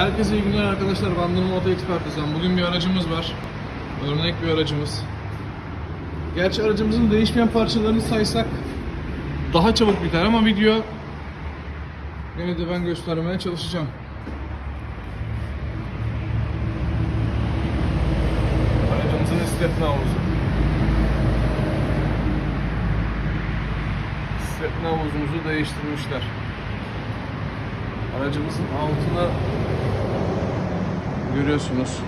Herkese iyi günler arkadaşlar. Bandırma Oto Ekspertizan. Bugün bir aracımız var. Örnek bir aracımız. Gerçi aracımızın değişmeyen parçalarını saysak daha çabuk biter ama video yine de ben göstermeye çalışacağım. Aracımızın istetme havuzu. İstetme havuzumuzu değiştirmişler. Aracımızın altına görüyorsunuz.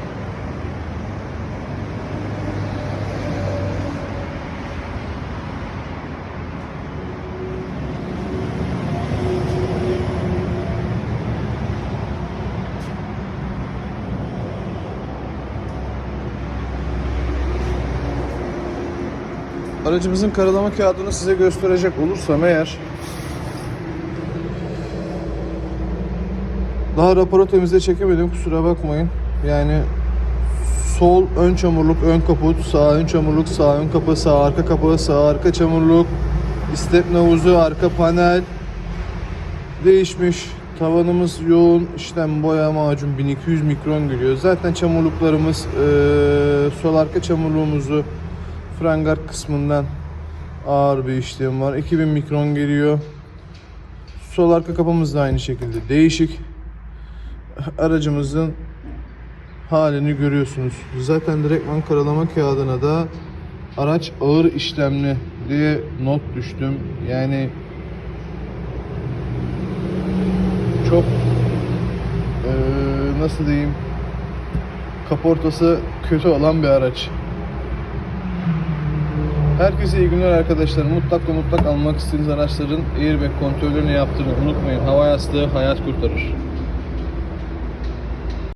Aracımızın karalama kağıdını size gösterecek olursam eğer Daha raporu temizle çekemedim kusura bakmayın. Yani sol ön çamurluk, ön kaput, sağ ön çamurluk, sağ ön kapı, sağ arka kapı, sağ arka çamurluk, istep havuzu, arka panel değişmiş. Tavanımız yoğun işlem boya macun 1200 mikron geliyor. Zaten çamurluklarımız eee, sol arka çamurluğumuzu frangart kısmından ağır bir işlem var. 2000 mikron geliyor. Sol arka kapımız da aynı şekilde değişik aracımızın halini görüyorsunuz. Zaten direktman karalama kağıdına da araç ağır işlemli diye not düştüm. Yani çok eee, nasıl diyeyim kaportası kötü olan bir araç. Herkese iyi günler arkadaşlar. Mutlak mutlak almak istediğiniz araçların airbag kontrollerini yaptırın. Unutmayın. Hava yastığı hayat kurtarır.